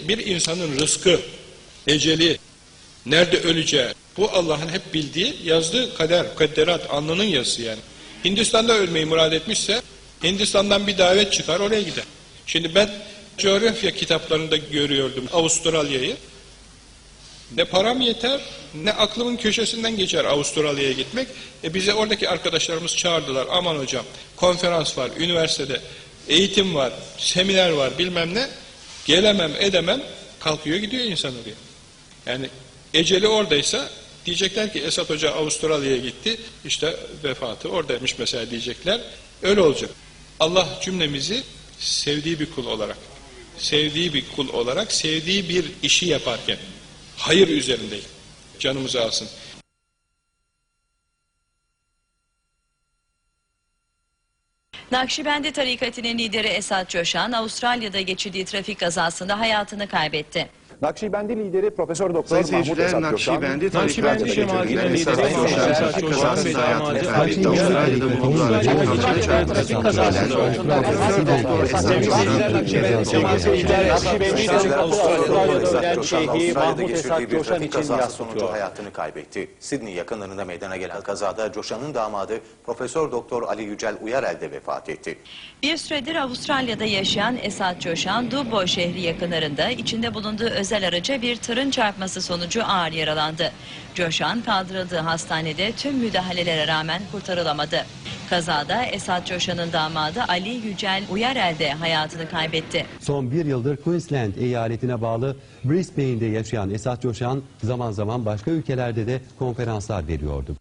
bir insanın rızkı, eceli, nerede öleceği, bu Allah'ın hep bildiği, yazdığı kader, kadderat, alnının yazısı yani. Hindistan'da ölmeyi murad etmişse, Hindistan'dan bir davet çıkar, oraya gider. Şimdi ben coğrafya kitaplarında görüyordum Avustralya'yı. Ne param yeter, ne aklımın köşesinden geçer Avustralya'ya gitmek. E bize oradaki arkadaşlarımız çağırdılar. Aman hocam, konferans var, üniversitede, eğitim var, seminer var, bilmem ne. Gelemem, edemem, kalkıyor gidiyor insan oraya. Yani eceli oradaysa diyecekler ki Esat Hoca Avustralya'ya gitti, işte vefatı oradaymış mesela diyecekler. Öyle olacak. Allah cümlemizi sevdiği bir kul olarak, sevdiği bir kul olarak, sevdiği bir işi yaparken, hayır üzerinde canımızı alsın. Nakşibendi tarikatının lideri Esat Coşan, Avustralya'da geçirdiği trafik kazasında hayatını kaybetti. Nakşibendi lideri Profesör Doktor Sayın Mahmut seyirciler, Esat Gökhan, Nakşibendi Nakşibendi tarikatı geçirdiğinden lideri Esat Esat kazasında damadı hayatını kaybetti. Avustralya'da bulunan Avustralya'da trafik kazasında Profesör Doktor Esat Coşan Nakşibendi cemaati lideri Avustralya'da Mahmut geçirdiği Esat bir Coşan için kazası yas tutuyor. hayatını kaybetti. Sydney yakınlarında meydana gelen kazada Coşan'ın damadı Profesör Doktor Ali Yücel Uyarel de vefat etti. Bir süredir Avustralya'da yaşayan Esat Coşan, Dubbo şehri yakınlarında içinde bulunduğu özel araca bir tırın çarpması sonucu ağır yaralandı. Coşan kaldırıldığı hastanede tüm müdahalelere rağmen kurtarılamadı. Kazada Esat Coşan'ın damadı Ali Yücel Uyarel de hayatını kaybetti. Son bir yıldır Queensland eyaletine bağlı Brisbane'de yaşayan Esat Coşan zaman zaman başka ülkelerde de konferanslar veriyordu.